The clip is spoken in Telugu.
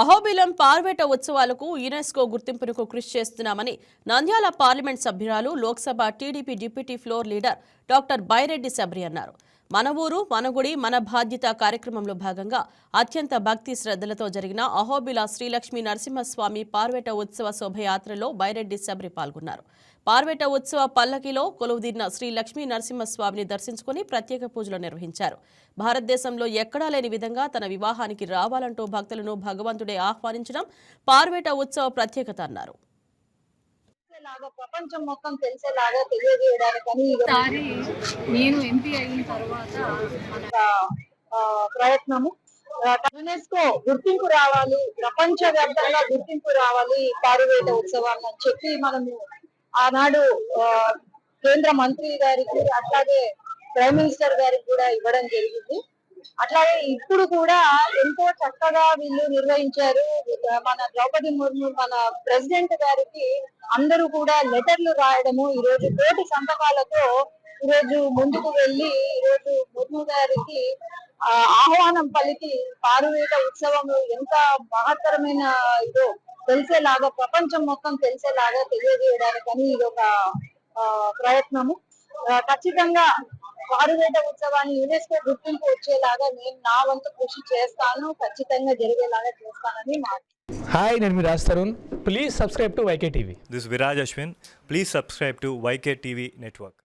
అహోబిలం పార్వేట ఉత్సవాలకు యునెస్కో గుర్తింపునకు కృషి చేస్తున్నామని నంద్యాల పార్లమెంట్ సభ్యురాలు Lok Sabha TDP deputy floor leader doctor Byreddy Shabari అన్నారు. మన ఊరు మన గుడి మన బాధ్యత కార్యక్రమంలో భాగంగా అత్యంత భక్తి శ్రద్ధలతో జరిగిన అహోబిల శ్రీలక్ష్మీ నరసింహస్వామి పార్వేట ఉత్సవ శోభయాత్రలో బైరెడ్డి శబరి పాల్గొన్నారు. పార్వేట ఉత్సవ పల్లకిలో కొలువుదీరిన శ్రీ లక్ష్మీ నరసింహస్వామిని దర్శించుకుని ప్రత్యేక పూజలు నిర్వహించారు. భారతదేశంలో ఎక్కడా లేని విధంగా తన వివాహానికి రావాలంటూ భక్తులను భగవంతుడే ఆహ్వానించడం పార్వేట ఉత్సవ ప్రత్యేకత అన్నారు. లాగా ప్రపంచం మొత్తం తెలిసేలాగా తెలియజేయడానికని ఒకసారి నేను ఎంపీ అయిన తర్వాత ప్రయత్నము. యునెస్కో గుర్తింపు రావాలి ప్రపంచ వ్యాప్తంగా గుర్తింపు రావాలి ఈ పారువేట ఉత్సవాన్ని అని చెప్పి మనము ఆనాడు కేంద్ర మంత్రి గారికి అట్లాగే ప్రైమ్ మినిస్టర్ గారికి కూడా ఇవ్వడం జరిగింది. అట్లాగే ఇప్పుడు కూడా ఎంతో చక్కగా వీళ్ళు నిర్వహించారు. మన ద్రౌపది ముర్ము మన ప్రెసిడెంట్ గారికి అందరూ కూడా లెటర్లు రాయడము ఈ రోజు కోటి సంతకాలతో ఈ రోజు ముందుకు వెళ్ళి ఈ రోజు ముర్ము గారికి ఆహ్వానం పలికి పారువేట ఉత్సవం ఎంత మహత్తరమైన ఇదో తెలిసేలాగా ప్రపంచం మొత్తం తెలిసేలాగా తెలియజేయడానికని ఇది ఒక ప్రయత్నము. ఖచ్చితంగా పారువేట ఉత్సవాన్ని యునెస్కో గుర్తింపు వచ్చేలాగా నేను నా వంతు కృషి చేస్తాను ఖచ్చితంగా జరిగేలాగా చేస్తానని మా హాయ్ నేను మీ Raj Tarun please subscribe to YK TV is Viraj Ashwin. Please subscribe to YK TV Network.